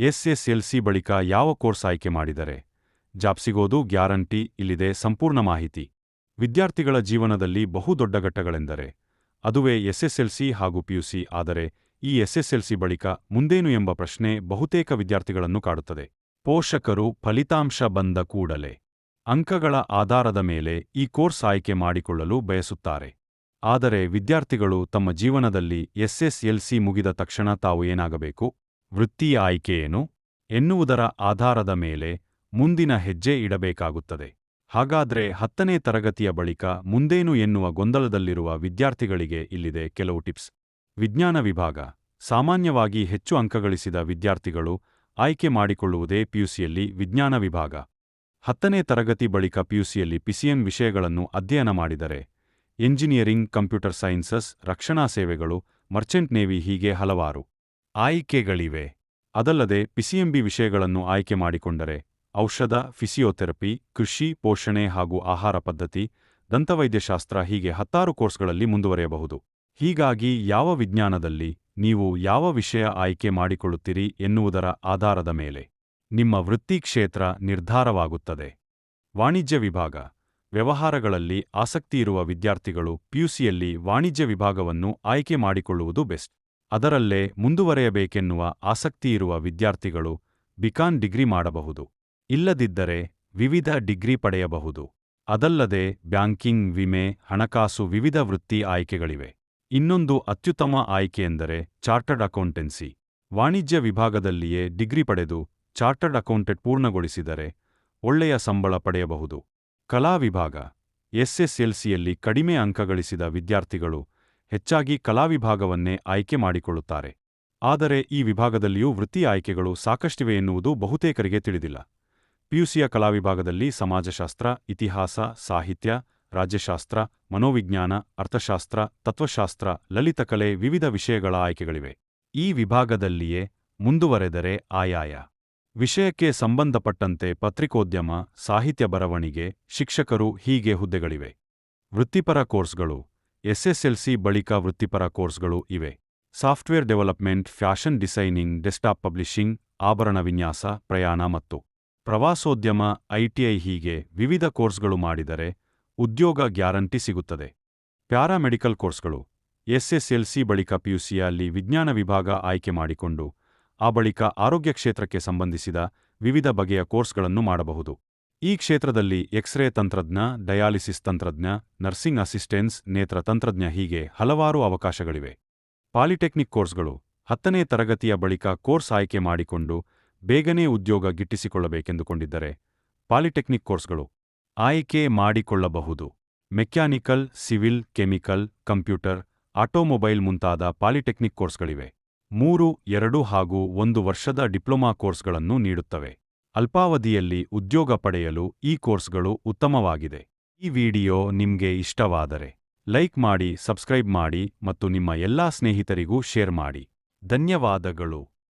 SSLC ಬಳಿಕ ಯಾವ course ಆಯ್ಕೆ ಮಾಡಿದರೆ? ಜಾಬ್ ಸಿಗೋದು ಗ್ಯಾರಂಟಿ ಇಲ್ಲಿದೆ ಸಂಪೂರ್ಣ ಮಾಹಿತಿ. ವಿದ್ಯಾರ್ಥಿಗಳ ಜೀವನದಲ್ಲಿ ಬಹುದೊಡ್ಡ ಘಟ್ಟಗಳೆಂದರೆ, ಅದುವೇ ಎಸ್ಎಸ್ಎಲ್ಸಿ ಹಾಗೂ ಪಿಯುಸಿ, ಆದರೆ ಈ ಎಸ್ಎಸ್ಎಲ್ಸಿ ಬಳಿಕ ಮುಂದೇನು ಎಂಬ ಪ್ರಶ್ನೆ ಬಹುತೇಕ ವಿದ್ಯಾರ್ಥಿಗಳನ್ನು ಕಾಡುತ್ತದೆ. ಪೋಷಕರು ಫಲಿತಾಂಶ ಬಂದ ಕೂಡಲೇ ಅಂಕಗಳ ಆಧಾರದ ಮೇಲೆ ಈ ಕೋರ್ಸ್ ಆಯ್ಕೆ ಮಾಡಿಕೊಳ್ಳಲು ಬಯಸುತ್ತಾರೆ. ಆದರೆ ವಿದ್ಯಾರ್ಥಿಗಳು ತಮ್ಮ ಜೀವನದಲ್ಲಿ ಎಸ್ಎಸ್ಎಲ್ಸಿ ಮುಗಿದ ತಕ್ಷಣ ತಾವು ಏನಾಗಬೇಕು? ವೃತ್ತಿಯ ಆಯ್ಕೆಯೇನು ಎನ್ನುವುದರ ಆಧಾರದ ಮೇಲೆ ಮುಂದಿನ ಹೆಜ್ಜೆ ಇಡಬೇಕಾಗುತ್ತದೆ. ಹಾಗಾದ್ರೆ ಹತ್ತನೇ ತರಗತಿಯ ಬಳಿಕ ಮುಂದೇನು ಎನ್ನುವ ಗೊಂದಲದಲ್ಲಿರುವ ವಿದ್ಯಾರ್ಥಿಗಳಿಗೆ ಇಲ್ಲಿದೆ ಕೆಲವು ಟಿಪ್ಸ್. ವಿಜ್ಞಾನ ವಿಭಾಗ. ಸಾಮಾನ್ಯವಾಗಿ ಹೆಚ್ಚು ಅಂಕಗಳಿಸಿದ ವಿದ್ಯಾರ್ಥಿಗಳು ಆಯ್ಕೆ ಮಾಡಿಕೊಳ್ಳುವುದೇ ಪಿಯುಸಿಯಲ್ಲಿ ವಿಜ್ಞಾನ ವಿಭಾಗ. ಹತ್ತನೇ ತರಗತಿ ಬಳಿಕ ಪಿಯುಸಿಯಲ್ಲಿ ಪಿಸಿಎನ್ ವಿಷಯಗಳನ್ನು ಅಧ್ಯಯನ ಮಾಡಿದರೆ ಎಂಜಿನಿಯರಿಂಗ್, ಕಂಪ್ಯೂಟರ್ ಸೈನ್ಸಸ್, ರಕ್ಷಣಾ ಸೇವೆಗಳು, ಮರ್ಚೆಂಟ್ ನೇವಿ ಹೀಗೆ ಹಲವಾರು. ಆಯ್ಕೆಗಳಿವೆ. ಅದಲ್ಲದೆ ಪಿಸಿಎಂಬಿ ವಿಷಯಗಳನ್ನು ಆಯ್ಕೆ ಮಾಡಿಕೊಂಡರೆ ಔಷಧ, ಫಿಸಿಯೋಥೆರಪಿ, ಕೃಷಿ, ಪೋಷಣೆ ಹಾಗೂ ಆಹಾರ ಪದ್ಧತಿ, ದಂತವೈದ್ಯಶಾಸ್ತ್ರ ಹೀಗೆ ಹತ್ತಾರು ಕೋರ್ಸ್ಗಳಲ್ಲಿ ಮುಂದುವರೆಯಬಹುದು. ಹೀಗಾಗಿ ಯಾವ ವಿಜ್ಞಾನದಲ್ಲಿ ನೀವು ಯಾವ ವಿಷಯ ಆಯ್ಕೆ ಮಾಡಿಕೊಳ್ಳುತ್ತೀರಿ ಎನ್ನುವುದರ ಆಧಾರದ ಮೇಲೆ ನಿಮ್ಮ ವೃತ್ತಿ ಕ್ಷೇತ್ರ ನಿರ್ಧಾರವಾಗುತ್ತದೆ. ವಾಣಿಜ್ಯ ವಿಭಾಗ. ವ್ಯವಹಾರಗಳಲ್ಲಿ ಆಸಕ್ತಿಯಿರುವ ವಿದ್ಯಾರ್ಥಿಗಳು ಪಿಯುಸಿಯಲ್ಲಿ ವಾಣಿಜ್ಯ ವಿಭಾಗವನ್ನು ಆಯ್ಕೆ ಮಾಡಿಕೊಳ್ಳುವುದು ಬೆಸ್ಟ್. ಅದರಲ್ಲೇ ಮುಂದುವರೆಯಬೇಕೆನ್ನುವ ಆಸಕ್ತಿಯಿರುವ ವಿದ್ಯಾರ್ಥಿಗಳು ಬಿಕಾನ್ ಡಿಗ್ರಿ ಮಾಡಬಹುದು. ಇಲ್ಲದಿದ್ದರೆ ವಿವಿಧ ಡಿಗ್ರಿ ಪಡೆಯಬಹುದು. ಅದಲ್ಲದೆ ಬ್ಯಾಂಕಿಂಗ್, ವಿಮೆ, ಹಣಕಾಸು ವಿವಿಧ ವೃತ್ತಿ ಆಯ್ಕೆಗಳಿವೆ. ಇನ್ನೊಂದು ಅತ್ಯುತ್ತಮ ಆಯ್ಕೆಯೆಂದರೆ ಚಾರ್ಟರ್ಡ್ ಅಕೌಂಟೆನ್ಸಿ. ವಾಣಿಜ್ಯ ವಿಭಾಗದಲ್ಲಿಯೇ ಡಿಗ್ರಿ ಪಡೆದು ಚಾರ್ಟರ್ಡ್ ಅಕೌಂಟೆಂಟ್ ಪೂರ್ಣಗೊಳಿಸಿದರೆ ಒಳ್ಳೆಯ ಸಂಬಳ ಪಡೆಯಬಹುದು. ಕಲಾ ವಿಭಾಗ, ಎಸ್ಎಸ್ಎಲ್ಸಿಯಲ್ಲಿ ಕಡಿಮೆ ಅಂಕ ಗಳಿಸಿದ ವಿದ್ಯಾರ್ಥಿಗಳು ಹೆಚ್ಚಾಗಿ ಕಲಾ ವಿಭಾಗವನ್ನೇ ಆಯ್ಕೆ ಮಾಡಿಕೊಳ್ಳುತ್ತಾರೆ. ಆದರೆ ಈ ವಿಭಾಗದಲ್ಲಿಯೂ ವೃತ್ತಿ ಆಯ್ಕೆಗಳು ಸಾಕಷ್ಟಿವೆ ಎನ್ನುವುದು ಬಹುತೇಕರಿಗೆ ತಿಳಿದಿಲ್ಲ. ಪಿಯುಸಿಯ ಕಲಾ ವಿಭಾಗದಲ್ಲಿ ಸಮಾಜಶಾಸ್ತ್ರ, ಇತಿಹಾಸ, ಸಾಹಿತ್ಯ, ರಾಜ್ಯಶಾಸ್ತ್ರ, ಮನೋವಿಜ್ಞಾನ, ಅರ್ಥಶಾಸ್ತ್ರ, ತತ್ವಶಾಸ್ತ್ರ ಲಲಿತಕಲೆ ವಿವಿಧ ವಿಷಯಗಳ ಆಯ್ಕೆಗಳಿವೆ. ಈ ವಿಭಾಗದಲ್ಲಿಯೇ ಮುಂದುವರೆದರೆ ಆಯಾಯ. ವಿಷಯಕ್ಕೆ ಸಂಬಂಧಪಟ್ಟಂತೆ ಪತ್ರಿಕೋದ್ಯಮ, ಸಾಹಿತ್ಯ ಬರವಣಿಗೆ, ಶಿಕ್ಷಕರು ಹೀಗೆ ಹುದ್ದೆಗಳಿವೆ. ವೃತ್ತಿಪರ ಕೋರ್ಸ್ಗಳು. ಎಸ್ಎಸ್ಎಲ್ಸಿ ಬಳಿಕ ವೃತ್ತಿಪರ ಕೋರ್ಸ್ಗಳು ಇವೆ. Software development, fashion designing, desktop publishing, ಆಭರಣ ವಿನ್ಯಾಸ, ಪ್ರಯಾಣ ಮತ್ತು ಪ್ರವಾಸೋದ್ಯಮ ಐಟಿಐ ಹೀಗೆ ವಿವಿಧ ಕೋರ್ಸ್ಗಳು ಮಾಡಿದರೆ ಉದ್ಯೋಗ ಗ್ಯಾರಂಟಿ ಸಿಗುತ್ತದೆ. ಪ್ಯಾರಾಮೆಡಿಕಲ್ ಕೋರ್ಸ್ಗಳು, ಎಸ್ಎಸ್ಎಲ್ಸಿ ಬಳಿಕ ಪಿಯುಸಿಯಲ್ಲಿ ವಿಜ್ಞಾನ ವಿಭಾಗ ಆಯ್ಕೆ ಮಾಡಿಕೊಂಡು ಆ ಬಳಿಕ ಆರೋಗ್ಯ ಕ್ಷೇತ್ರಕ್ಕೆ ಸಂಬಂಧಿಸಿದ ವಿವಿಧ ಬಗೆಯ ಕೋರ್ಸ್ಗಳನ್ನು ಮಾಡಬಹುದು. ಈ ಕ್ಷೇತ್ರದಲ್ಲಿ ಎಕ್ಸ್ರೇ ತಂತ್ರಜ್ಞ, ಡಯಾಲಿಸಿಸ್ ತಂತ್ರಜ್ಞ, ನರ್ಸಿಂಗ್ ಅಸಿಸ್ಟೆನ್ಸ್ ನೇತ್ರ ತಂತ್ರಜ್ಞ ಹೀಗೆ ಹಲವಾರು ಅವಕಾಶಗಳಿವೆ. ಪಾಲಿಟೆಕ್ನಿಕ್ ಕೋರ್ಸ್ಗಳು ಹತ್ತನೇ ತರಗತಿಯ ಬಳಿಕ ಕೋರ್ಸ್ ಆಯ್ಕೆ ಮಾಡಿಕೊಂಡು ಬೇಗನೆ ಉದ್ಯೋಗ ಗಿಟ್ಟಿಸಿಕೊಳ್ಳಬೇಕೆಂದುಕೊಂಡಿದ್ದರೆ ಪಾಲಿಟೆಕ್ನಿಕ್ ಕೋರ್ಸ್ಗಳು ಆಯ್ಕೆ ಮಾಡಿಕೊಳ್ಳಬಹುದು. Mechanical, civil, chemical, computer, automobile ಮುಂತಾದ ಪಾಲಿಟೆಕ್ನಿಕ್ ಕೋರ್ಸ್ಗಳಿವೆ. ಮೂರು, ಎರಡು ಹಾಗೂ ಒಂದು ವರ್ಷದ ಡಿಪ್ಲೊಮಾ ಕೋರ್ಸ್ಗಳನ್ನು ನೀಡುತ್ತವೆ. ಅಲ್ಪಾವಧಿಯಲ್ಲಿ ಉದ್ಯೋಗ ಪಡೆಯಲು ಈ ಕೋರ್ಸ್ಗಳು ಉತ್ತಮವಾಗಿದೆ. ಈ ವಿಡಿಯೋ ನಿಮ್ಗೆ ಇಷ್ಟವಾದರೆ ಲೈಕ್ ಮಾಡಿ, ಸಬ್ಸ್ಕ್ರೈಬ್ ಮಾಡಿ ಮತ್ತು ನಿಮ್ಮ ಎಲ್ಲಾ ಸ್ನೇಹಿತರಿಗೂ ಶೇರ್ ಮಾಡಿ. ಧನ್ಯವಾದಗಳು.